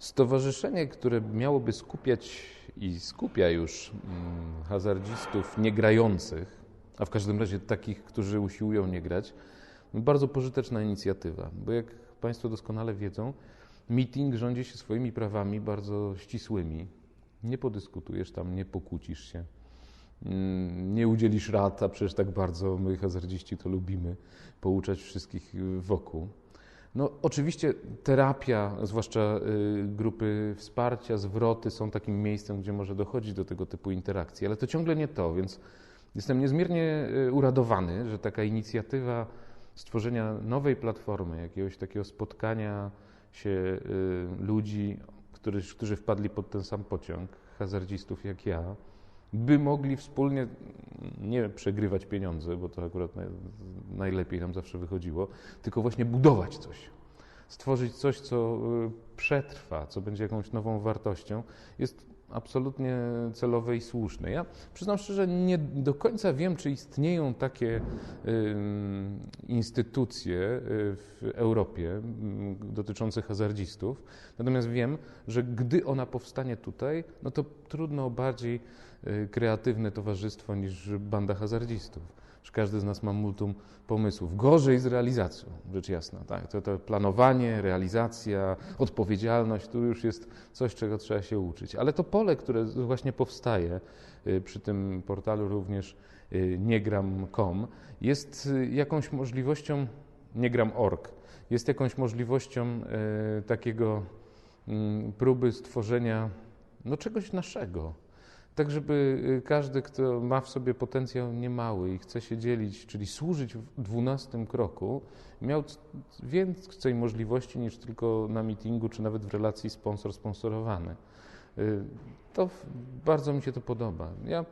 Stowarzyszenie, które miałoby skupiać i skupia już mm, hazardzistów niegrających, a w każdym razie takich, którzy usiłują nie grać, bardzo pożyteczna inicjatywa, bo jak Państwo doskonale wiedzą, meeting rządzi się swoimi prawami bardzo ścisłymi. Nie podyskutujesz tam, nie pokłócisz się, mm, nie udzielisz rad, a przecież tak bardzo my hazardziści to lubimy, pouczać wszystkich wokół. No, oczywiście terapia, zwłaszcza y, grupy wsparcia, zwroty są takim miejscem, gdzie może dochodzić do tego typu interakcji, ale to ciągle nie to, więc jestem niezmiernie y, uradowany, że taka inicjatywa stworzenia nowej platformy, jakiegoś takiego spotkania się y, ludzi, którzy, którzy wpadli pod ten sam pociąg, hazardzistów jak ja, by mogli wspólnie nie przegrywać pieniądze, bo to akurat najlepiej nam zawsze wychodziło, tylko właśnie budować coś. Stworzyć coś, co y, przetrwa, co będzie jakąś nową wartością, jest absolutnie celowe i słuszne. Ja przyznam szczerze, nie do końca wiem, czy istnieją takie instytucje y, w Europie dotyczące hazardzistów. Natomiast wiem, że gdy ona powstanie tutaj, no to trudno o bardziej y, kreatywne towarzystwo niż banda hazardzistów że każdy z nas ma multum pomysłów. Gorzej z realizacją, rzecz jasna. Tak? To, to planowanie, realizacja, odpowiedzialność, to już jest coś, czego trzeba się uczyć. Ale to pole, które właśnie powstaje y, przy tym portalu również y, niegram.com, jest y, jakąś możliwością, niegram.org, jest jakąś możliwością takiego mm, próby stworzenia no, czegoś naszego tak żeby y, każdy, kto ma w sobie potencjał niemały i chce się dzielić, czyli służyć w dwunastym kroku, miał więcej możliwości niż tylko na meetingu, czy nawet w relacji sponsor-sponsorowany. Y, to bardzo mi się to podoba. Ja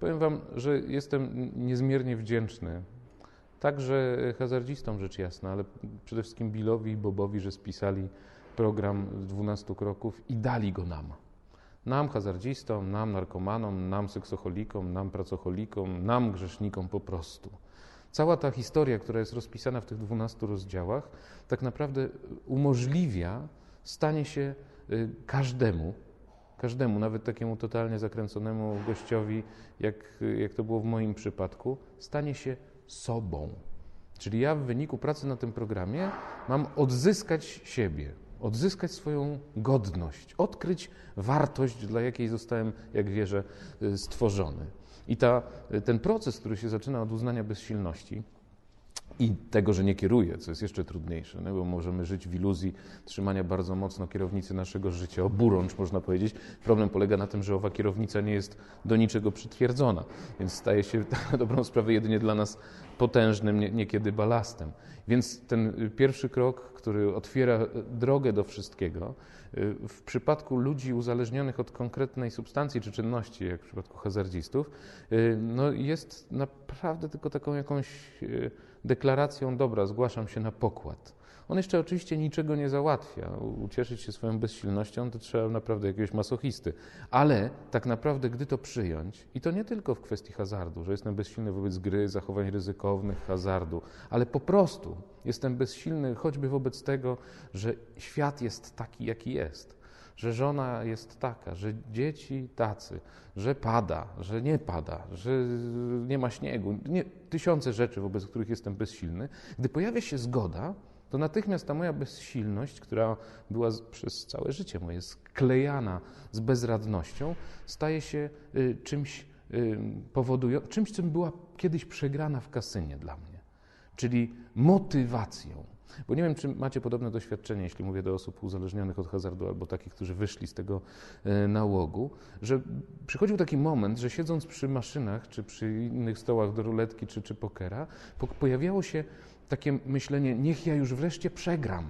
powiem Wam, że jestem niezmiernie wdzięczny także hazardzistom, rzecz jasna, ale przede wszystkim Billowi i Bobowi, że spisali program 12 kroków i dali go nam. Nam, hazardzistom, nam, narkomanom, nam, seksocholikom, nam, pracocholikom, nam, grzesznikom po prostu. Cała ta historia, która jest rozpisana w tych dwunastu rozdziałach, tak naprawdę umożliwia stanie się y, każdemu, każdemu, nawet takiemu totalnie zakręconemu gościowi, jak, jak to było w moim przypadku, stanie się sobą. Czyli ja w wyniku pracy na tym programie mam odzyskać siebie, odzyskać swoją godność, odkryć wartość, dla jakiej zostałem, jak wierzę, stworzony. I ta, ten proces, który się zaczyna od uznania bezsilności, i tego, że nie kieruje, co jest jeszcze trudniejsze, bo możemy żyć w iluzji trzymania bardzo mocno kierownicy naszego życia, oburącz można powiedzieć. Problem polega na tym, że owa kierownica nie jest do niczego przytwierdzona, więc staje się na dobrą sprawę jedynie dla nas potężnym, niekiedy balastem. Więc ten pierwszy krok, który otwiera drogę do wszystkiego, y, w przypadku ludzi uzależnionych od konkretnej substancji czy czynności, jak w przypadku hazardzistów, y, no jest naprawdę tylko taką jakąś y, deklaracją dobra, zgłaszam się na pokład. On jeszcze oczywiście niczego nie załatwia. Ucieszyć się swoją bezsilnością to trzeba naprawdę jakiegoś masochisty. Ale tak naprawdę, gdy to przyjąć, i to nie tylko w kwestii hazardu, że jestem bezsilny wobec gry, zachowań ryzykownych, hazardu, ale po prostu jestem bezsilny choćby wobec tego, że świat jest taki, jaki jest że żona jest taka, że dzieci tacy, że pada, że nie pada, że nie ma śniegu, nie, tysiące rzeczy, wobec których jestem bezsilny. Gdy pojawia się zgoda, to natychmiast ta moja bezsilność, która była przez całe życie moje sklejana z bezradnością, staje się y, czymś y, powodującym, czymś, czym była kiedyś przegrana w kasynie dla mnie, czyli motywacją. Bo nie wiem, czy macie podobne doświadczenie, jeśli mówię do osób uzależnionych od hazardu albo takich, którzy wyszli z tego y, nałogu, że przychodził taki moment, że siedząc przy maszynach, czy przy innych stołach do ruletki, czy, czy pokera, pojawiało się takie myślenie, niech ja już wreszcie przegram.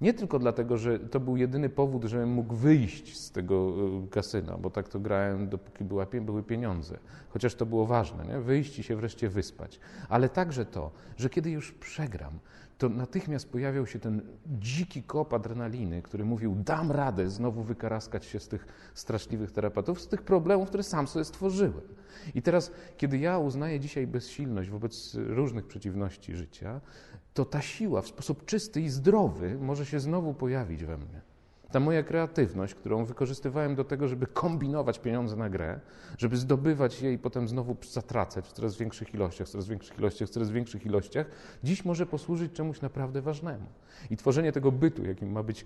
Nie tylko dlatego, że to był jedyny powód, żebym mógł wyjść z tego e, kasyna, bo tak to grałem, dopóki była, były pieniądze. Chociaż to było ważne, nie? wyjść i się wreszcie wyspać. Ale także to, że kiedy już przegram, to natychmiast pojawiał się ten dziki kop adrenaliny, który mówił, dam radę znowu wykaraskać się z tych straszliwych terapatów, z tych problemów, które sam sobie stworzyłem. I teraz, kiedy ja uznaję dzisiaj bezsilność wobec różnych przeciwności życia, to ta siła w sposób czysty i zdrowy może się znowu pojawić we mnie. Ta moja kreatywność, którą wykorzystywałem do tego, żeby kombinować pieniądze na grę, żeby zdobywać je i potem znowu zatracać w coraz większych ilościach, w coraz większych ilościach, w coraz większych ilościach, dziś może posłużyć czemuś naprawdę ważnemu. I tworzenie tego bytu, jakim ma być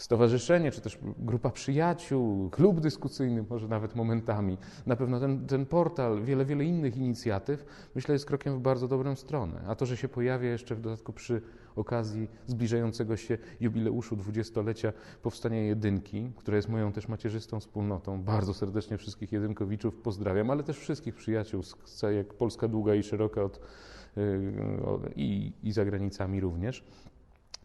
stowarzyszenie, czy też grupa przyjaciół, klub dyskusyjny, może nawet momentami. Na pewno ten, ten portal, wiele, wiele innych inicjatyw, myślę, jest krokiem w bardzo dobrą stronę. A to, że się pojawia jeszcze w dodatku przy okazji zbliżającego się jubileuszu dwudziestolecia powstania Jedynki, która jest moją też macierzystą wspólnotą. Bardzo serdecznie wszystkich Jedynkowiczów pozdrawiam, ale też wszystkich przyjaciół z jak Polska długa i szeroka od, y, i, i za granicami również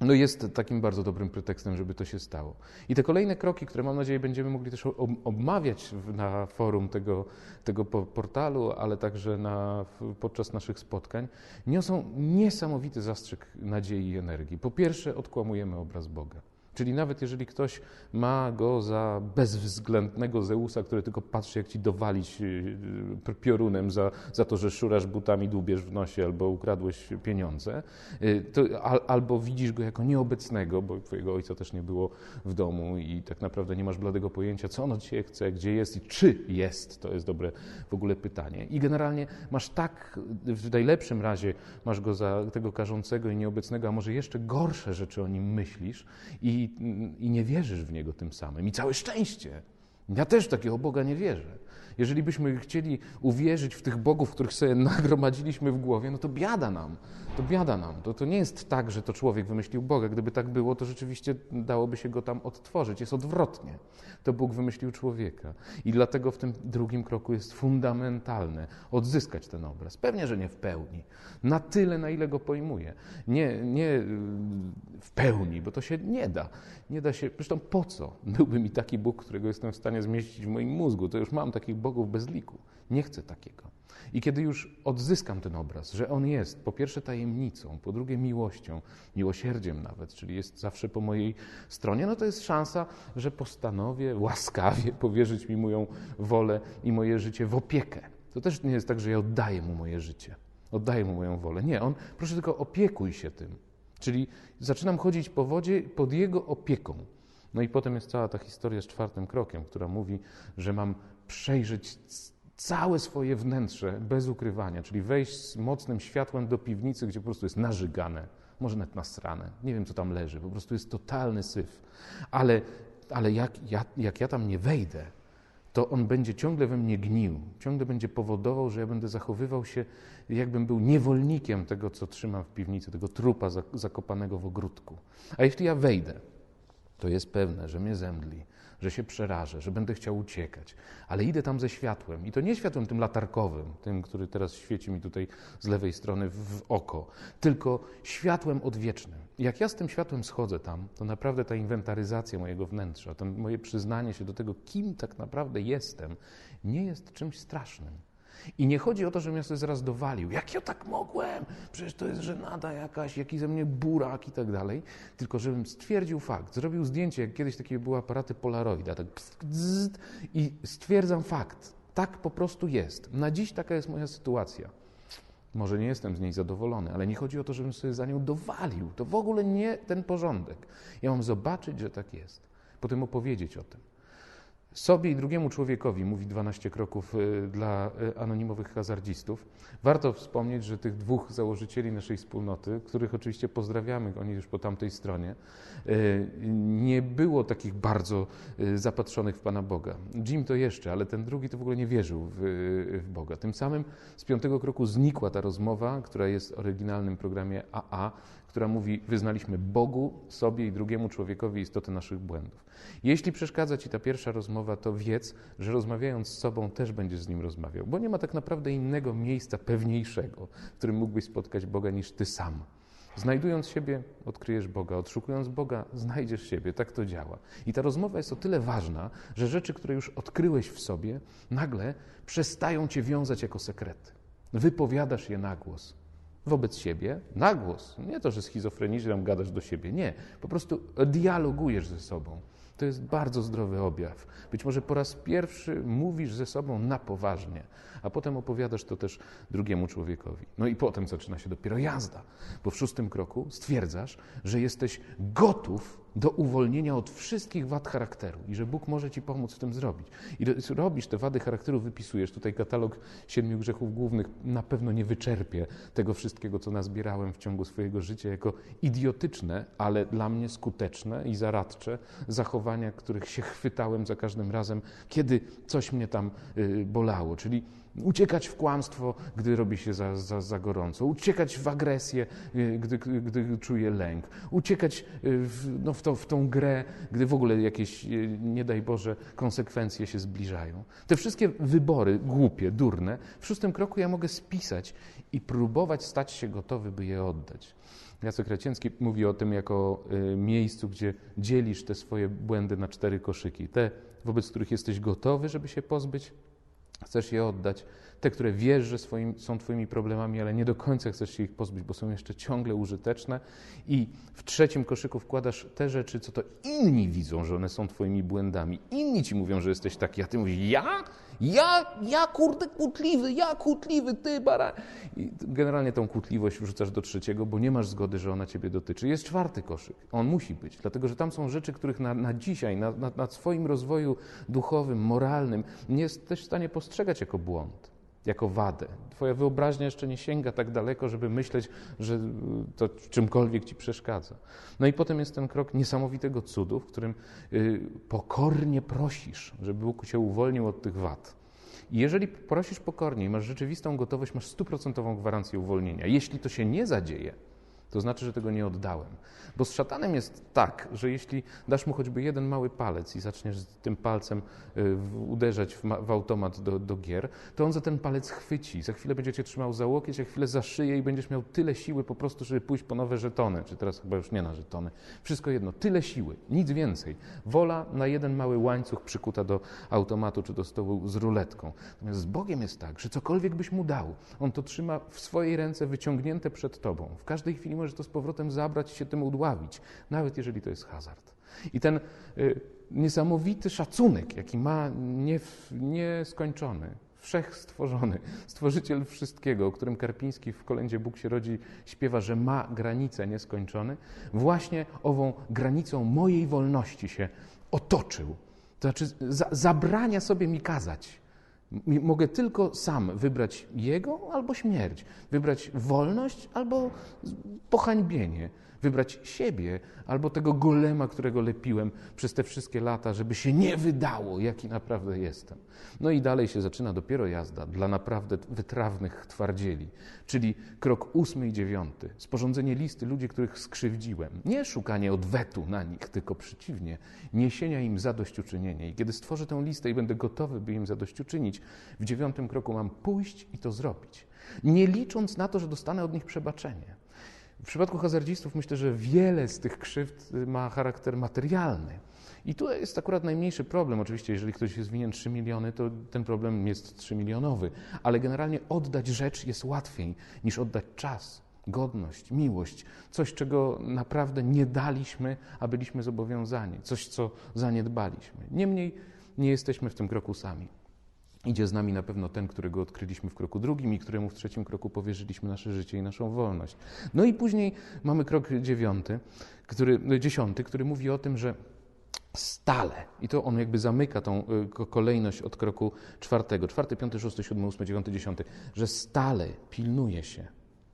no jest takim bardzo dobrym pretekstem, żeby to się stało. I te kolejne kroki, które mam nadzieję będziemy mogli też obmawiać na forum tego, tego portalu, ale także na, podczas naszych spotkań, niosą niesamowity zastrzyk nadziei i energii. Po pierwsze, odkłamujemy obraz Boga. Czyli nawet jeżeli ktoś ma go za bezwzględnego Zeusa, który tylko patrzy, jak ci dowalić y, y, piorunem za, za to, że szurasz butami, dłubiesz w nosie albo ukradłeś pieniądze, y, to, albo widzisz go jako nieobecnego, bo twojego ojca też nie było w domu i tak naprawdę nie masz bladego pojęcia, co on od ciebie chce, gdzie jest i czy jest, to jest dobre w ogóle pytanie. I generalnie masz tak, w najlepszym razie masz go za tego karzącego i nieobecnego, a może jeszcze gorsze rzeczy o nim myślisz i i, nie wierzysz w Niego tym samym. I całe szczęście. Ja też takiego Boga nie wierzę. Jeżeli byśmy chcieli uwierzyć w tych bogów, których sobie nagromadziliśmy w głowie, no to biada nam. To biada nam. To, to nie jest tak, że to człowiek wymyślił Boga. Gdyby tak było, to rzeczywiście dałoby się go tam odtworzyć. Jest odwrotnie. To Bóg wymyślił człowieka. I dlatego w tym drugim kroku jest fundamentalne odzyskać ten obraz. Pewnie, że nie w pełni. Na tyle, na ile go pojmuję. Nie, nie y, w pełni, bo to się nie da. Nie da się. Zresztą po co? Byłby mi taki Bóg, którego jestem w stanie zmieścić w moim mózgu. To już mam takich bogów bez liku. Nie chcę takiego. I kiedy już odzyskam ten obraz, że on jest po pierwsze tajemnicą, po drugie miłością, miłosierdziem nawet, czyli jest zawsze po mojej stronie, no to jest szansa, że postanowię łaskawie powierzyć mi moją wolę i moje życie w opiekę. To też nie jest tak, że ja oddaję mu moje życie, oddaję mu moją wolę. Nie, on, proszę tylko opiekuj się tym. Czyli zaczynam chodzić po wodzie pod jego opieką. No i potem jest cała ta historia z czwartym krokiem, która mówi, że mam przejrzeć całe swoje wnętrze bez ukrywania, czyli wejść z mocnym światłem do piwnicy, gdzie po prostu jest narzygane, może nawet nasrane, nie wiem co tam leży, po prostu jest totalny syf. Ale, ale jak, ja, jak ja tam nie wejdę, to on będzie ciągle we mnie gnił, ciągle będzie powodował, że ja będę zachowywał się, jakbym był niewolnikiem tego, co trzymam w piwnicy, tego trupa zakopanego w ogródku. A jeśli ja wejdę, to jest pewne, że mnie zemdli, że się przerażę, że będę chciał uciekać, ale idę tam ze światłem i to nie światłem tym latarkowym, tym, który teraz świeci mi tutaj z lewej strony w oko, tylko światłem odwiecznym. Jak ja z tym światłem schodzę tam, to naprawdę ta inwentaryzacja mojego wnętrza, to moje przyznanie się do tego, kim tak naprawdę jestem, nie jest czymś strasznym. I nie chodzi o to, żebym ja sobie zaraz dowalił, jak ja tak mogłem, przecież to jest żenada jakaś, jaki ze mnie burak i tak dalej, tylko żebym stwierdził fakt, zrobił zdjęcie, jak kiedyś takie były aparaty Polaroida, tak i stwierdzam fakt, tak po prostu jest. Na dziś taka jest moja sytuacja. Może nie jestem z niej zadowolony, ale nie chodzi o to, żebym sobie za nią dowalił. To w ogóle nie ten porządek. Ja mam zobaczyć, że tak jest. Potem opowiedzieć o tym. Sobie i drugiemu człowiekowi, mówi 12 kroków y, dla y, anonimowych hazardzistów. Warto wspomnieć, że tych dwóch założycieli naszej wspólnoty, których oczywiście pozdrawiamy, oni już po tamtej stronie, y, nie było takich bardzo zapatrzonych w Pana Boga. Jim to jeszcze, ale ten drugi to w ogóle nie wierzył w, w Boga. Tym samym z piątego kroku znikła ta rozmowa, która jest w oryginalnym programie AA, która mówi: Wyznaliśmy Bogu, sobie i drugiemu człowiekowi istotę naszych błędów. Jeśli przeszkadza ci ta pierwsza rozmowa, to wiedz, że rozmawiając z sobą też będziesz z nim rozmawiał, bo nie ma tak naprawdę innego miejsca pewniejszego, w którym mógłbyś spotkać Boga niż ty sam. Znajdując siebie, odkryjesz Boga, odszukując Boga, znajdziesz siebie. Tak to działa. I ta rozmowa jest o tyle ważna, że rzeczy, które już odkryłeś w sobie, nagle przestają cię wiązać jako sekrety. Wypowiadasz je na głos wobec siebie na głos. Nie to, że schizofrenicznie gadasz do siebie. Nie. Po prostu dialogujesz ze sobą. To jest bardzo zdrowy objaw. Być może po raz pierwszy mówisz ze sobą na poważnie, a potem opowiadasz to też drugiemu człowiekowi. No i potem zaczyna się dopiero jazda, bo w szóstym kroku stwierdzasz, że jesteś gotów do uwolnienia od wszystkich wad charakteru i że Bóg może ci pomóc w tym zrobić. I robisz te wady charakteru, wypisujesz. Tutaj katalog siedmiu grzechów głównych na pewno nie wyczerpie tego wszystkiego, co nazbierałem w ciągu swojego życia jako idiotyczne, ale dla mnie skuteczne i zaradcze zachowania, których się chwytałem za każdym razem, kiedy coś mnie tam y, bolało. Czyli Uciekać w kłamstwo, gdy robi się za, za, za gorąco. Uciekać w agresję, y, gdy, gdy czuję lęk. Uciekać y, w, no, w, to, w tą grę, gdy w ogóle jakieś, y, nie daj Boże, konsekwencje się zbliżają. Te wszystkie wybory, głupie, durne, w szóstym kroku ja mogę spisać i próbować stać się gotowy, by je oddać. Jacek Racięcki mówi o tym jako miejscu, gdzie dzielisz te swoje błędy na cztery koszyki. Te, wobec których jesteś gotowy, żeby się pozbyć, chcesz je oddać. Te, które wiesz, że swoim, są Twoimi problemami, ale nie do końca chcesz się ich pozbyć, bo są jeszcze ciągle użyteczne. I w trzecim koszyku wkładasz te rzeczy, co to inni widzą, że one są Twoimi błędami. Inni ci mówią, że jesteś taki, a Ty mówisz, ja? Ja, ja kurde kłótliwy, ja kłótliwy, ty bara. I generalnie tą kłótliwość wrzucasz do trzeciego, bo nie masz zgody, że ona ciebie dotyczy. Jest czwarty koszyk. On musi być, dlatego że tam są rzeczy, których na, na dzisiaj, na, na, na swoim rozwoju duchowym, moralnym nie jesteś w stanie postrzegać jako błąd jako wadę. Twoja wyobraźnia jeszcze nie sięga tak daleko, żeby myśleć, że to czymkolwiek ci przeszkadza. No i potem jest ten krok niesamowitego cudu, w którym y, pokornie prosisz, żeby Bóg cię uwolnił od tych wad. I jeżeli prosisz pokornie i masz rzeczywistą gotowość, masz stuprocentową gwarancję uwolnienia. Jeśli to się nie zadzieje, to znaczy, że tego nie oddałem. Bo z szatanem jest tak, że jeśli dasz mu choćby jeden mały palec i zaczniesz tym palcem y, uderzać w, automat do, do, gier, to on za ten palec chwyci. Za chwilę będzie cię trzymał za łokieć, za chwilę za szyję i będziesz miał tyle siły po prostu, żeby pójść po nowe żetony. Czy teraz chyba już nie na żetony. Wszystko jedno. Tyle siły. Nic więcej. Wola na jeden mały łańcuch przykuta do automatu czy do stołu z ruletką. Natomiast z Bogiem jest tak, że cokolwiek byś mu dał, on to trzyma w swojej ręce wyciągnięte przed tobą. W każdej chwili może to z powrotem zabrać się tym udławić, nawet jeżeli to jest hazard. I ten y, niesamowity szacunek, jaki ma nie, nieskończony, wszechstworzony, stworzyciel wszystkiego, o którym Karpiński w kolędzie Bóg się rodzi, śpiewa, że ma granice nieskończone, właśnie ową granicą mojej wolności się otoczył. To znaczy za, zabrania sobie mi kazać. Mogę tylko sam wybrać Jego albo śmierć, wybrać wolność albo pohańbienie, wybrać siebie albo tego golema, którego lepiłem przez te wszystkie lata, żeby się nie wydało, jaki naprawdę jestem. No i dalej się zaczyna dopiero jazda dla naprawdę wytrawnych twardzieli, czyli krok ósmy i dziewiąty. Sporządzenie listy ludzi, których skrzywdziłem. Nie szukanie odwetu na nich, tylko przeciwnie, niesienia im zadośćuczynienia. I kiedy stworzę tę listę i będę gotowy, by im zadośćuczynić, w dziewiątym kroku mam pójść i to zrobić. Nie licząc na to, że dostanę od nich przebaczenie. W przypadku hazardzistów myślę, że wiele z tych krzywd ma charakter materialny. I tu jest akurat najmniejszy problem. Oczywiście, jeżeli ktoś jest winien 3 miliony, to ten problem jest 3 milionowy. Ale generalnie oddać rzecz jest łatwiej niż oddać czas, godność, miłość. Coś, czego naprawdę nie daliśmy, a byliśmy zobowiązani. Coś, co zaniedbaliśmy. Niemniej nie jesteśmy w tym kroku sami. Idzie z nami na pewno ten, którego odkryliśmy w kroku drugim i któremu w trzecim kroku powierzyliśmy nasze życie i naszą wolność. No i później mamy krok dziewiąty, który, dziesiąty, który mówi o tym, że stale, i to on jakby zamyka tą y, kolejność od kroku czwartego, czwarty, piąty, szósty, siódmy, ósmy, dziewiąty, dziesiąty, że stale pilnuje się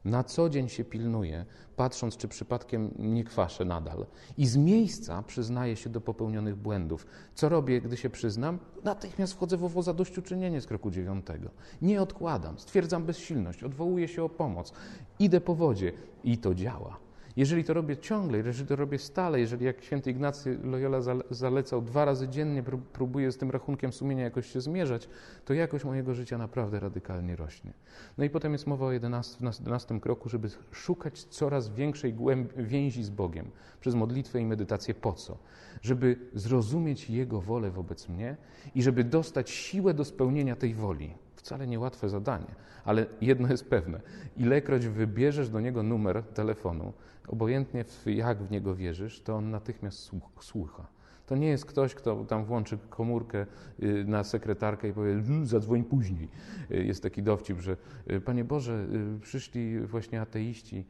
na co dzień się pilnuję, patrząc, czy przypadkiem nie kwaszę nadal. I z miejsca przyznaję się do popełnionych błędów. Co robię, gdy się przyznam? Natychmiast wchodzę w owo zadośćuczynienie z kroku dziewiątego. Nie odkładam, stwierdzam bezsilność, odwołuję się o pomoc, idę po wodzie i to działa. Jeżeli to robię ciągle, jeżeli to robię stale, jeżeli jak święty Ignacy Loyola zalecał dwa razy dziennie, próbuję z tym rachunkiem sumienia jakoś się zmierzać, to jakość mojego życia naprawdę radykalnie rośnie. No i potem jest mowa o 11, w 11 kroku, żeby szukać coraz większej więzi z Bogiem przez modlitwę i medytację. Po co? Żeby zrozumieć Jego wolę wobec mnie i żeby dostać siłę do spełnienia tej woli. Wcale niełatwe zadanie, ale jedno jest pewne. Ilekroć wybierzesz do niego numer telefonu, obojętnie jak w niego wierzysz, to on natychmiast słucha. To nie jest ktoś, kto tam włączy komórkę y, na sekretarkę i powie, mm, zadzwoń później. Y, jest taki dowcip, że y, Panie Boże, przyszli właśnie ateiści,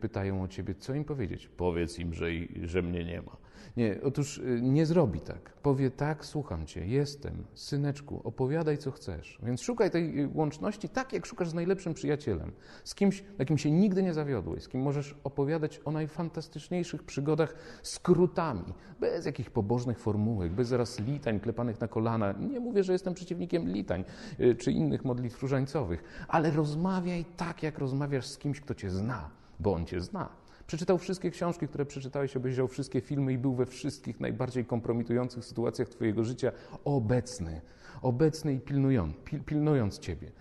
pytają o Ciebie, co im powiedzieć? Powiedz im, że, że mnie nie ma. Nie, otóż y, nie zrobi tak. Powie tak, słucham cię, jestem, syneczku, opowiadaj co chcesz. Więc szukaj tej y, łączności tak, jak szukasz z najlepszym przyjacielem. Z kimś, na kim się nigdy nie zawiodłeś, z kim możesz opowiadać o najfantastyczniejszych przygodach skrótami, bez jakich pobożnych formułek, bez zaraz litań klepanych na kolana. Nie mówię, że jestem przeciwnikiem litań y, czy innych modlitw różańcowych, ale rozmawiaj tak, jak rozmawiasz z kimś, kto cię zna, bo on cię zna. Przeczytał wszystkie książki, które przeczytałeś, obejrzał wszystkie filmy i był we wszystkich najbardziej kompromitujących sytuacjach Twojego życia obecny. Obecny i pilnując, pil, pilnując Ciebie.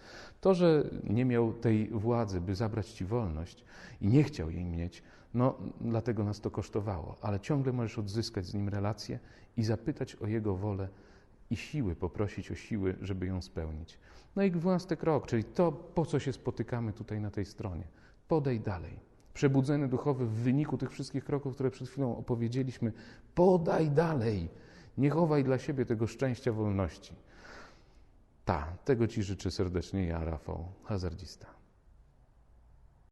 To, że nie miał tej władzy, by zabrać Ci wolność i nie chciał jej mieć, no dlatego nas to kosztowało. Ale ciągle możesz odzyskać z Nim relację i zapytać o Jego wolę i siły, poprosić o siły, żeby ją spełnić. No i dwunasty krok, czyli to, po co się spotykamy tutaj na tej stronie. Podej dalej przebudzony duchowy w wyniku tych wszystkich kroków, które przed chwilą opowiedzieliśmy. Podaj dalej. Nie chowaj dla siebie tego szczęścia wolności. Ta, tego Ci życzę serdecznie ja, Rafał, hazardzista.